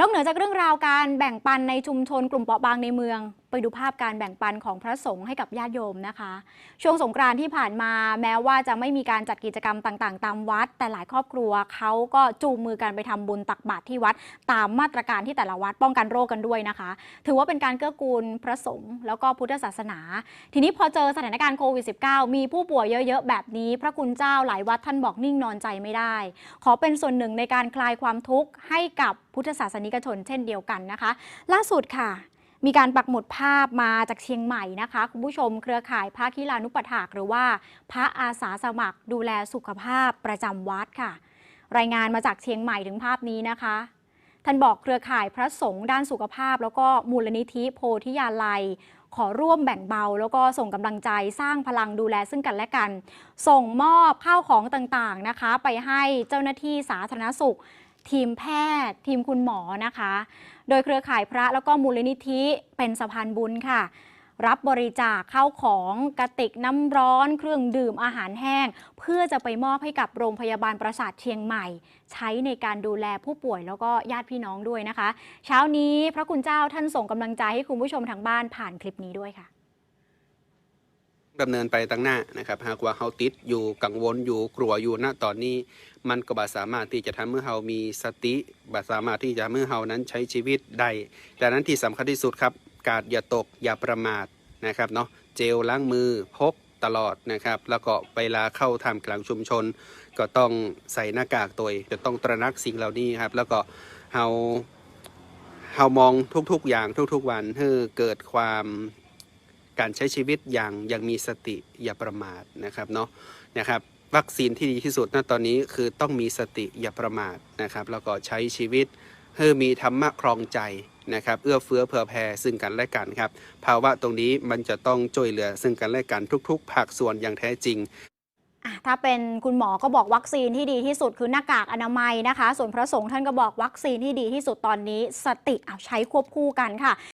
นอกเหนือจากเรื่องราวการแบ่งปันในชุมชนกลุ่มเปราะบางในเมืองไปดูภาพการแบ่งปันของพระสงฆ์ให้กับญาติโยมนะคะ ช่วงสงกรานต์ที่ผ่านมาแม้ว่าจะไม่มีการจัดกิจกรรมต่างๆ ตามวัด แต่หลายครอบครัวเขาก็จูงมือกันไปทำบุญตักบาตรที่วัด ตามมาตรการที่แต่ละวัดป้องกันโรคกันด้วยนะคะ ถือว่าเป็นการเกื้อกูลพระสงฆ์แล้วก็พุทธศาสนา ทีนี้พอเจอสถานการณ์โควิด -19 มีผู้ป่วยเยอะๆ แบบนี้ พระคุณเจ้าหลายวัดท่านบอกนิ่งนอนใจไม่ได้ ขอเป็นส่วนหนึ่งในการคลายความทุกข์ให้กับพุทธศาสนิกชนเช่นเดียวกันนะคะ ล่าสุดค่ะ มีการปักหมุดภาพมาจากเชียงใหม่นะคะ คุณผู้ชมเครือข่ายพระคิลานุปถากหรือว่าพระอาสาสมัครดูแลสุขภาพประจำวัดค่ะ รายงานมาจากเชียงใหม่ถึงภาพนี้นะคะท่านบอกเครือข่ายพระสงฆ์ด้านสุขภาพ แล้วก็มูลนิธิโพธิยาลัย ขอร่วมแบ่งเบา แล้วก็ส่งกำลังใจสร้างพลังดูแลซึ่งกันและกัน ส่งมอบข้าวของต่างๆนะคะ ไปให้เจ้าหน้าที่สาธารณสุข ทีมแพทย์ ทีมคุณหมอนะคะ โดยเครือข่ายพระแล้วก็มูลนิธิเป็นสะพานบุญค่ะ รับบริจาคข้าวของกระติกน้ำร้อน เครื่องดื่มอาหารแห้ง เพื่อจะไปมอบให้กับโรงพยาบาลประสาทเชียงใหม่ ใช้ในการดูแลผู้ป่วยแล้วก็ญาติพี่น้องด้วยนะคะ เช้านี้พระคุณเจ้าท่านส่งกำลังใจให้คุณผู้ชมทางบ้านผ่านคลิปนี้ด้วยค่ะ ดำเนินไปตั้งหน้านะครับ หากว่าเขาติดอยู่กังวลอยู่กลัวอยู่ณตอนนี้มันก็บาสามารถที่จะทำให้เรามีสติบาสามารถที่จะทำให้เรานั้นใช้ชีวิตได้ดังนั้นที่สำคัญที่สุดครับ การอย่าตกอย่าประมาทนะครับเนาะเจลล้างมือพกตลอดนะครับ แล้วก็เวลาเข้าทำกลางชุมชน ก็ต้องใส่หน้ากากตัวจะต้องตระหนักสิ่งเหล่านี้ครับ แล้วก็เฮาเฮามองทุกๆอย่างทุกๆวันให้เกิดความ การใช้ชีวิตอย่างย่างมีสติอย่าประมาทนะครับเนาะนะครับวัคซีนที่ดีที่สุดณตอนนี้คือต้องมีสติอย่าประมาทนะครับ แล้วก็ใช้ชีวิตให้มีธรรมะครองใจนะครับเอื้อเฟื้อเผื่อแผ่ซึ่งกันและกันครับ ภาวะตรงนี้มันจะต้องช่วยเหลือซึ่งกันและกันทุก ๆ ภาคส่วนอย่างแท้จริงถ้าเป็นคุณหมอก็บอกวัคซีนที่ดีที่สุดคือหน้ากากอนามัยนะคะ ส่วนพระสงฆ์ท่านก็บอกวัคซีนที่ดีที่สุดตอนนี้ สติเอาใช้ควบคู่กันค่ะ